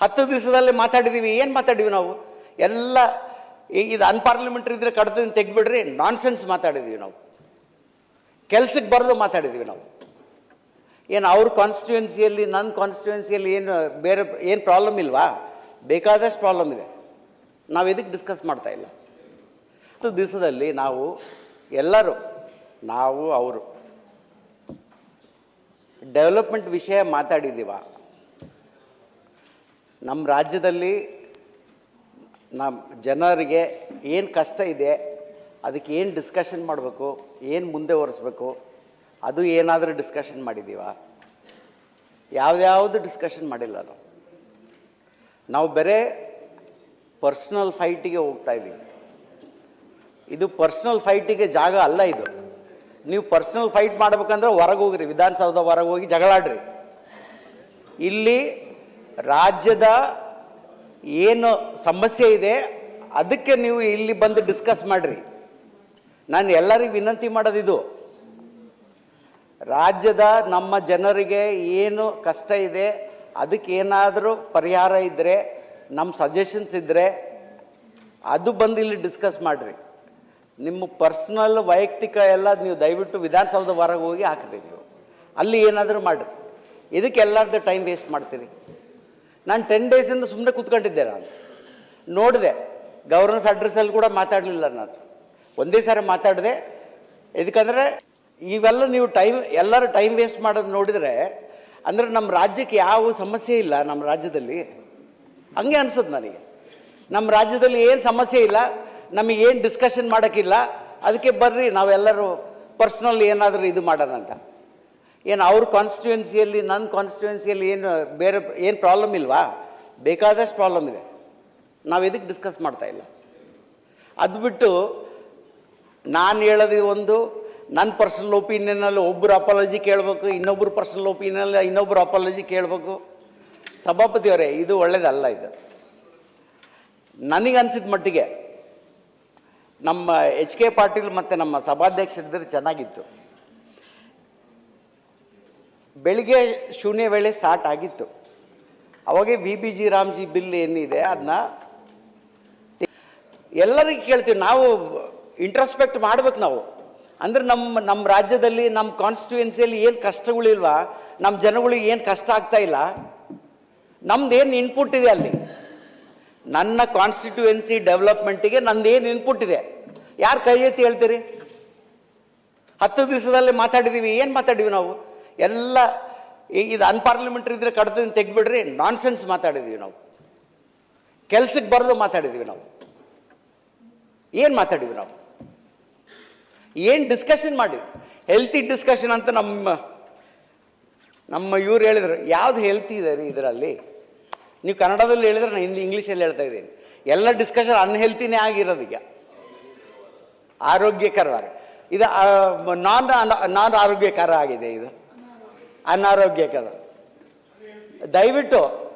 ಹತ್ತು ದಿವಸದಲ್ಲಿ ಮಾತಾಡಿದ್ದೀವಿ ಏನು ಮಾತಾಡಿವಿ ನಾವು? ಎಲ್ಲ ಇದು ಅನ್ಪಾರ್ಲಿಮೆಂಟ್ರಿ ಇದ್ರೆ ಕಡ್ದು ತೆಗ್ಬಿಡ್ರಿ ನಾನ್ಸೆನ್ಸ್ ಮಾತಾಡಿದ್ದೀವಿ ನಾವು. ಕೆಲ್ಸಕ್ಕೆ ಬರೆದು ಮಾತಾಡಿದ್ದೀವಿ ನಾವು. ಏನು ಅವ್ರ ಕಾನ್ಸ್ಟಿಟ್ಯೂನ್ಸಿಯಲ್ಲಿ ನನ್ನ ಕಾನ್ಸ್ಟಿಟ್ಯೂನ್ಸಿಯಲ್ಲಿ ಏನು ಬೇರೆ, ಏನು ಪ್ರಾಬ್ಲಮ್ ಇಲ್ವಾ? ಬೇಕಾದಷ್ಟು ಪ್ರಾಬ್ಲಮ್ ಇದೆ. ನಾವು ಇದಕ್ಕೆ ಡಿಸ್ಕಸ್ ಮಾಡ್ತಾ ಇಲ್ಲ. ಹತ್ತು ದಿವಸದಲ್ಲಿ ನಾವು ಎಲ್ಲರೂ, ನಾವು, ಅವರು ಡೆವಲಪ್ಮೆಂಟ್ ವಿಷಯ ಮಾತಾಡಿದ್ದೀವ ನಮ್ಮ ರಾಜ್ಯದಲ್ಲಿ ನಮ್ಮ ಜನರಿಗೆ ಏನು ಕಷ್ಟ ಇದೆ, ಅದಕ್ಕೆ ಏನು ಡಿಸ್ಕಷನ್ ಮಾಡಬೇಕು, ಏನು ಮುಂದೆ ಒರೆಸ್ಬೇಕು, ಅದು ಏನಾದರೂ ಡಿಸ್ಕಷನ್ ಮಾಡಿದ್ದೀವ ಯಾವುದ್ಯಾವುದು ಡಿಸ್ಕಷನ್ ಮಾಡಿಲ್ಲ ನಾವು ನಾವು ಬೇರೆ ಪರ್ಸ್ನಲ್ ಫೈಟಿಗೆ ಹೋಗ್ತಾ ಇದ್ದೀವಿ. ಇದು ಪರ್ಸ್ನಲ್ ಫೈಟಿಗೆ ಜಾಗ ಅಲ್ಲ ಇದು. ನೀವು ಪರ್ಸ್ನಲ್ ಫೈಟ್ ಮಾಡ್ಬೇಕಂದ್ರೆ ಹೊರಗೆ ಹೋಗ್ರಿ, ವಿಧಾನಸೌಧ ಹೊರಗೆ ಹೋಗಿ ಜಗಳಾಡ್ರಿ. ಇಲ್ಲಿ ರಾಜ್ಯದ ಏನು ಸಮಸ್ಯೆ ಇದೆ, ಅದಕ್ಕೆ ನೀವು ಇಲ್ಲಿ ಬಂದು ಡಿಸ್ಕಸ್ ಮಾಡ್ರಿ. ನಾನು ಎಲ್ಲರಿಗೂ ವಿನಂತಿ ಮಾಡೋದಿದು. ರಾಜ್ಯದ ನಮ್ಮ ಜನರಿಗೆ ಏನು ಕಷ್ಟ ಇದೆ, ಅದಕ್ಕೆ ಏನಾದರೂ ಪರಿಹಾರ ಇದ್ದರೆ ನಮ್ಮ ಸಜೆಷನ್ಸ್ ಇದ್ದರೆ ಅದು ಬಂದು ಇಲ್ಲಿ ಡಿಸ್ಕಸ್ ಮಾಡಿರಿ. ನಿಮ್ಮ ಪರ್ಸ್ನಲ್ ವೈಯಕ್ತಿಕ ಎಲ್ಲ ನೀವು ದಯವಿಟ್ಟು ವಿಧಾನಸೌಧ ಹೊರಗೆ ಹೋಗಿ ಹಾಕ್ರಿ ನೀವು. ಅಲ್ಲಿ ಏನಾದರೂ ಮಾಡಿರಿ. ಇದಕ್ಕೆ ಎಲ್ಲರದ್ದು ಟೈಮ್ ವೇಸ್ಟ್ ಮಾಡ್ತೀರಿ. ನಾನು ಟೆನ್ ಡೇಸಿಂದ ಸುಮ್ಮನೆ ಕೂತ್ಕೊಂಡಿದ್ದೆ ನಾನು. ನೋಡಿದೆ ಗವರ್ನೆನ್ಸ್ ಅಡ್ರೆಸ್ಸಲ್ಲಿ ಕೂಡ ಮಾತಾಡಲಿಲ್ಲ ನಾನು. ಒಂದೇ ಸಾರಿ ಮಾತಾಡಿದೆ ಇದಕ್ಕಂದರೆ ಇವೆಲ್ಲ ನೀವು ಟೈಮ್ ಎಲ್ಲರೂ ಟೈಮ್ ವೇಸ್ಟ್ ಮಾಡೋದು ನೋಡಿದರೆ, ಅಂದರೆ ನಮ್ಮ ರಾಜ್ಯಕ್ಕೆ ಯಾವ ಸಮಸ್ಯೆ ಇಲ್ಲ ನಮ್ಮ ರಾಜ್ಯದಲ್ಲಿ. ಹಂಗೆ ಅನ್ಸುತ್ತೆ ನನಗೆ. ನಮ್ಮ ರಾಜ್ಯದಲ್ಲಿ ಏನು ಸಮಸ್ಯೆ ಇಲ್ಲ, ನಮಗೆ ಏನು ಡಿಸ್ಕಷನ್ ಮಾಡೋಕ್ಕಿಲ್ಲ, ಅದಕ್ಕೆ ಬರ್ರಿ, ನಾವೆಲ್ಲರೂ ಪರ್ಸ್ನಲ್ ಏನಾದರೂ ಇದು ಮಾಡೋಣ ಅಂತ. ಏನು ಅವ್ರ ಕಾನ್ಸ್ಟಿಟ್ಯೂನ್ಸಿಯಲ್ಲಿ ನನ್ನ ಕಾನ್ಸ್ಟಿಟ್ಯೂನ್ಸಿಯಲ್ಲಿ ಏನು ಬೇರೆ, ಏನು ಪ್ರಾಬ್ಲಮ್ ಇಲ್ವಾ? ಬೇಕಾದಷ್ಟು ಪ್ರಾಬ್ಲಮ್ ಇದೆ. ನಾವು ಇದಕ್ಕೆ ಡಿಸ್ಕಸ್ ಮಾಡ್ತಾ ಇಲ್ಲ. ಅದು ಬಿಟ್ಟು ನಾನು ಹೇಳೋದು ಒಂದು ನನ್ನ ಪರ್ಸನಲ್ ಒಪಿನಿಯನಲ್ಲಿ ಒಬ್ಬರು ಅಪಾಲಜಿ ಕೇಳಬೇಕು ಇನ್ನೊಬ್ಬರು ಪರ್ಸನಲ್ ಒಪಿನಿಯನಲ್ಲಿ ಇನ್ನೊಬ್ಬರು ಅಪಾಲಜಿ ಕೇಳಬೇಕು. ಸಭಾಪತಿಯವರೇ, ಇದು ಒಳ್ಳೇದಲ್ಲ ಇದು. ನನಗನ್ಸಿದ ಮಟ್ಟಿಗೆ ನಮ್ಮ ಎಚ್ ಕೆ ಪಾಟೀಲ್ ಮತ್ತು ನಮ್ಮ ಸಭಾಧ್ಯಕ್ಷರಿದ್ದರೆ ಚೆನ್ನಾಗಿತ್ತು. ಬೆಳಿಗ್ಗೆ ಶೂನ್ಯ ವೇಳೆ ಸ್ಟಾರ್ಟ್ ಆಗಿತ್ತು. ಅವಾಗೆ V B G Ramji bill ಏನಿದೆ ಅದನ್ನ ಎಲ್ಲರಿಗೂ ಕೇಳ್ತೀವಿ, ನಾವು ಇಂಟ್ರಸ್ಪೆಕ್ಟ್ ಮಾಡ್ಬೇಕು ನಾವು. ಅಂದ್ರೆ ನಮ್ಮ ನಮ್ಮ ರಾಜ್ಯದಲ್ಲಿ, ನಮ್ಮ ಕಾನ್ಸ್ಟಿಟ್ಯೂನ್ಸಿಯಲ್ಲಿ ಏನು ಕಷ್ಟಗಳಿಲ್ವಾ ನಮ್ಮ ಜನಗಳಿಗೆ ಏನು ಕಷ್ಟ ಆಗ್ತಾ ಇಲ್ಲ, ನಮ್ದು ಏನು ಇನ್ಪುಟ್ ಇದೆ ಅಲ್ಲಿ? ನನ್ನ ಕಾನ್ಸ್ಟಿಟ್ಯೂಯೆನ್ಸಿ ಡೆವಲಪ್ಮೆಂಟಿಗೆ ನಂದು ಏನು ಇನ್ಪುಟ್ ಇದೆ? ಯಾರು ಕೈ ಎತ್ತಿ ಹೇಳ್ತೀರಿ? ಹತ್ತು ದಿವಸದಲ್ಲಿ ಮಾತಾಡಿದ್ದೀವಿ ಏನು ಮಾತಾಡಿವಿ ನಾವು? ಎಲ್ಲ ಇದು ಅನ್ಪಾರ್ಲಿಮೆಂಟ್ರಿ ಇದ್ರೆ ಕಡ್ದನ್ನು ತೆಗ್ಬಿಡ್ರಿ ನಾನ್ಸೆನ್ಸ್ ಮಾತಾಡಿದ್ದೀವಿ ನಾವು. ಕೆಲ್ಸಕ್ಕೆ ಬರೆದು ಮಾತಾಡಿದ್ದೀವಿ ನಾವು. ಏನು ಮಾತಾಡಿವಿ ನಾವು? ಏನು ಡಿಸ್ಕಷನ್ ಮಾಡಿ ಹೆಲ್ತಿ ಡಿಸ್ಕಷನ್ ಅಂತ ನಮ್ಮ ನಮ್ಮ ಇವ್ರು ಹೇಳಿದ್ರು. ಯಾವ್ದು ಹೆಲ್ತಿ ಇದೆ ರೀ ಇದರಲ್ಲಿ? ನೀವು ಕನ್ನಡದಲ್ಲಿ ಹೇಳಿದ್ರೆ ನಾನು ಹಿಂದಿ ಇಂಗ್ಲೀಷಲ್ಲಿ ಹೇಳ್ತಾ ಇದ್ದೀನಿ. ಎಲ್ಲ ಡಿಸ್ಕಷನ್ ಅನ್ಹೆಲ್ತಿನೇ ಆಗಿರೋದು ಈಗ. ಆರೋಗ್ಯಕರವಾಗಿ ಇದು ನಾನ್ ನಾನ್ ಆರೋಗ್ಯಕರ ಆಗಿದೆ ಇದು. ಅನಾರೋಗ್ಯಕರ ದಯವಿಟ್ಟು